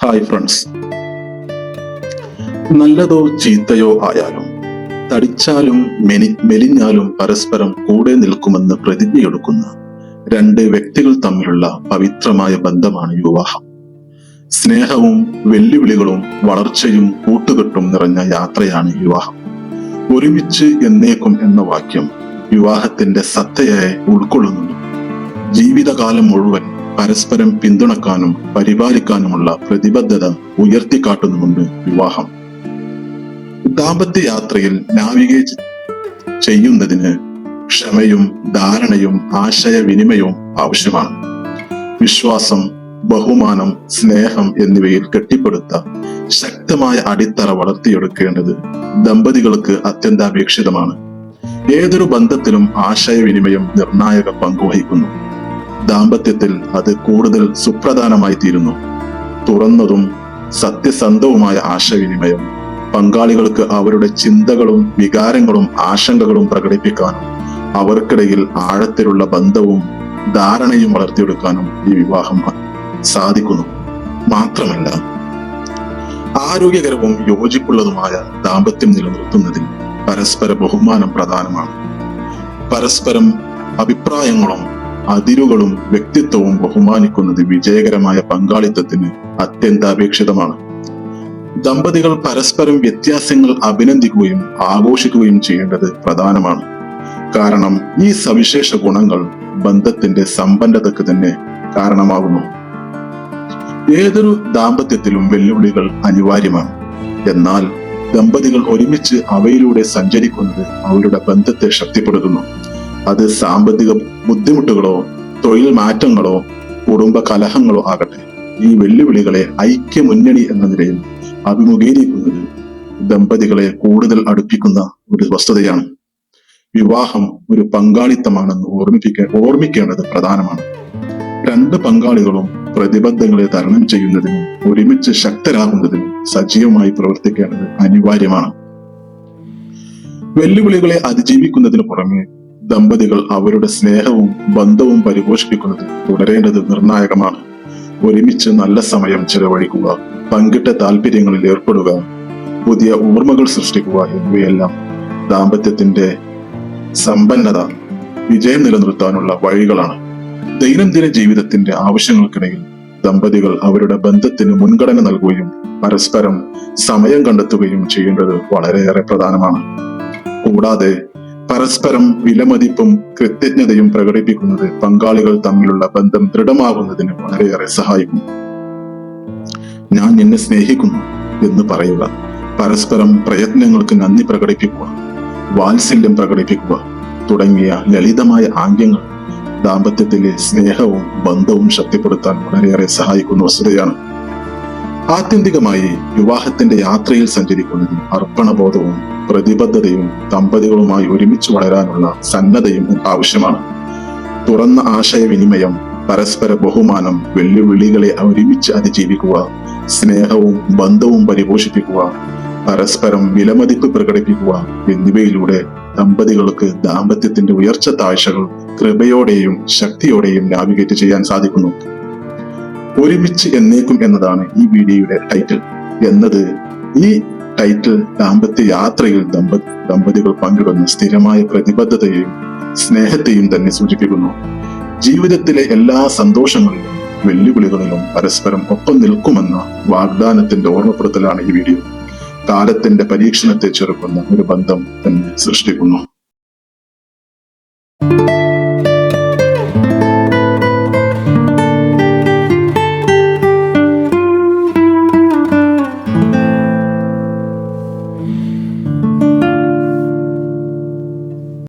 Hi friends നല്ലതോ ചീത്തയോ ആയാലും തടിച്ചാലും many മെലിഞ്ഞാലും പരസ്പരം കൂടെ നിൽക്കുമെന്ന് പ്രതിജ്ഞയെടുക്കുന്ന രണ്ട് വ്യക്തികൾ തമ്മിലുള്ള പവിത്രമായ ബന്ധമാണ് വിവാഹം. സ്നേഹവും വെല്ലുവിളികളും വളർച്ചയും കൂട്ടുകെട്ടും നിറഞ്ഞ യാത്രയാണ് വിവാഹം. ഒരുമിച്ച് എന്നേക്കും എന്ന വാക്യം വിവാഹത്തിന്റെ സത്തയെ ഉൾക്കൊള്ളുന്നു ജീവിതകാലം മുഴുവൻ പരസ്പരം പിന്തുണക്കാനും പരിപാലിക്കാനുമുള്ള പ്രതിബദ്ധത ഉയർത്തിക്കാട്ടുന്നുമുണ്ട് വിവാഹം. ദാമ്പത്യ യാത്രയിൽ നാവിഗേറ്റ് ചെയ്യുന്നതിന് ക്ഷമയും ധാരണയും ആശയവിനിമയവും ആവശ്യമാണ്. വിശ്വാസം ബഹുമാനം സ്നേഹം എന്നിവയിൽ കെട്ടിപ്പടുത്ത ശക്തമായ അടിത്തറ വളർത്തിയെടുക്കേണ്ടത് ദമ്പതികൾക്ക് അത്യന്താപേക്ഷിതമാണ്. ഏതൊരു ബന്ധത്തിലും ആശയവിനിമയം നിർണായക പങ്കുവഹിക്കുന്നു ദാമ്പത്യത്തിൽ അത് കൂടുതൽ സുപ്രധാനമായി തീരുന്നു. തുറന്നതും സത്യസന്ധവുമായ ആശയവിനിമയം പങ്കാളികൾക്ക് അവരുടെ ചിന്തകളും വികാരങ്ങളും ആശങ്കകളും പ്രകടിപ്പിക്കാനും അവർക്കിടയിൽ ആഴത്തിലുള്ള ബന്ധവും ധാരണയും വളർത്തിയെടുക്കാനും ഈ വിവാഹം സാധിക്കുന്നു. മാത്രമല്ല ആരോഗ്യകരവും യോജിപ്പുള്ളതുമായ ദാമ്പത്യം നിലനിർത്തുന്നതിൽ പരസ്പര ബഹുമാനം പ്രധാനമാണ്. പരസ്പരം അഭിപ്രായങ്ങളും അതിരുകളും വ്യക്തിത്വവും ബഹുമാനിക്കുന്നത് വിജയകരമായ പങ്കാളിത്തത്തിന് അത്യന്താപേക്ഷിതമാണ്. ദമ്പതികൾ പരസ്പരം വ്യത്യാസങ്ങൾ അഭിനന്ദിക്കുകയും ആഘോഷിക്കുകയും ചെയ്യേണ്ടത് പ്രധാനമാണ്. കാരണം ഈ സവിശേഷ ഗുണങ്ങൾ ബന്ധത്തിന്റെ സമ്പന്നതയ്ക്ക് തന്നെ കാരണമാകുന്നു. ഏതൊരു ദാമ്പത്യത്തിലും വെല്ലുവിളികൾ അനിവാര്യമാണ്. എന്നാൽ ദമ്പതികൾ ഒരുമിച്ച് അവയിലൂടെ സഞ്ചരിക്കുന്നത് അവരുടെ ബന്ധത്തെ ശക്തിപ്പെടുത്തുന്നു. അത് സാമ്പത്തിക ബുദ്ധിമുട്ടുകളോ തൊഴിൽ മാറ്റങ്ങളോ കുടുംബ കലഹങ്ങളോ ആകട്ടെ. ഈ വെല്ലുവിളികളെ ഐക്യമുന്നണി എന്ന നിലയിൽ അഭിമുഖീകരിക്കുന്നത് ദമ്പതികളെ കൂടുതൽ അടുപ്പിക്കുന്ന ഒരു വസ്തുതയാണ്. വിവാഹം ഒരു പങ്കാളിത്തമാണെന്ന് ഓർമ്മിപ്പിക്ക ഓർമ്മിക്കേണ്ടത് പ്രധാനമാണ്. രണ്ട് പങ്കാളികളും പ്രതിബദ്ധങ്ങളെ തരണം ചെയ്യുന്നതിനും ഒരുമിച്ച് ശക്തരാകുന്നതിനും സജീവമായി പ്രവർത്തിക്കേണ്ടത് അനിവാര്യമാണ്. വെല്ലുവിളികളെ അതിജീവിക്കുന്നതിന് പുറമെ ദമ്പതികൾ അവരുടെ സ്നേഹവും ബന്ധവും പരിപോഷിപ്പിക്കുന്നത് തുടരേണ്ടത് നിർണായകമാണ്. ഒരുമിച്ച് നല്ല സമയം ചെലവഴിക്കുക പങ്കിട്ട താല്പര്യങ്ങളിൽ ഏർപ്പെടുക പുതിയ ഓർമ്മകൾ സൃഷ്ടിക്കുക എന്നിവയെല്ലാം ദാമ്പത്യത്തിന്റെ സമ്പന്നത വിജയം നിലനിർത്താനുള്ള വഴികളാണ്. ദൈനംദിന ജീവിതത്തിന്റെ ആവശ്യങ്ങൾക്കിടയിൽ ദമ്പതികൾ അവരുടെ ബന്ധത്തിന് മുൻഗണന നൽകുകയും പരസ്പരം സമയം കണ്ടെത്തുകയും ചെയ്യേണ്ടത് വളരെയേറെ പ്രധാനമാണ്. കൂടാതെ പരസ്പരം വിലമതിപ്പും കൃത്യജ്ഞതയും പ്രകടിപ്പിക്കുന്നത് പങ്കാളികൾ തമ്മിലുള്ള ബന്ധം ദൃഢമാകുന്നതിന് വളരെയേറെ സഹായിക്കും ഞാൻ നിന്നെ സ്നേഹിക്കുന്നു എന്ന് പറയുക പരസ്പരം പ്രയത്നങ്ങൾക്ക് നന്ദി പ്രകടിപ്പിക്കുക വാത്സല്യം പ്രകടിപ്പിക്കുക തുടങ്ങിയ ലളിതമായ ആംഗ്യങ്ങൾ ദാമ്പത്യത്തിലെ സ്നേഹവും ബന്ധവും ശക്തിപ്പെടുത്താൻ വളരെയേറെ സഹായിക്കുന്ന വസ്തുതയാണ് ആത്യന്തികമായി വിവാഹത്തിന്റെ യാത്രയിൽ സഞ്ചരിക്കുന്നതിൽ അർപ്പണബോധവും പ്രതിബദ്ധതയും ദമ്പതികളുമായി ഒരുമിച്ച് വളരാനുള്ള സന്നദ്ധയും ആവശ്യമാണ്. തുറന്ന ആശയവിനിമയം പരസ്പര ബഹുമാനം വെല്ലുവിളികളെ ഒരുമിച്ച് അതിജീവിക്കുക സ്നേഹവും ബന്ധവും പരിപോഷിപ്പിക്കുക പരസ്പരം വിലമതിപ്പ് പ്രകടിപ്പിക്കുക എന്നിവയിലൂടെ ദമ്പതികൾക്ക് ദാമ്പത്യത്തിന്റെ ഉയർച്ച താഴ്ചകൾ കൃപയോടെയും ശക്തിയോടെയും നാവിഗേറ്റ് ചെയ്യാൻ സാധിക്കുന്നു. ഒരുമിച്ച് എന്നേക്കും എന്നതാണ് ഈ വീഡിയോയുടെ ടൈറ്റിൽ എന്നത് ഈ ടൈറ്റിൽ ദാമ്പത്യ യാത്രയിൽ ദമ്പ ദമ്പതികൾ പങ്കിടുന്ന സ്ഥിരമായ പ്രതിബദ്ധതയെയും സ്നേഹത്തെയും തന്നെ സൂചിപ്പിക്കുന്നു. ജീവിതത്തിലെ എല്ലാ സന്തോഷങ്ങളിലും വെല്ലുവിളികളിലും പരസ്പരം ഒപ്പം നിൽക്കുമെന്ന വാഗ്ദാനത്തിന്റെ ഓർമ്മപ്പെടുത്തലാണ് ഈ വീഡിയോ. കാലത്തിന്റെ പരീക്ഷണത്തെ ചെറുക്കുന്ന ഒരു ബന്ധം തന്നെ സൃഷ്ടിക്കുന്നു.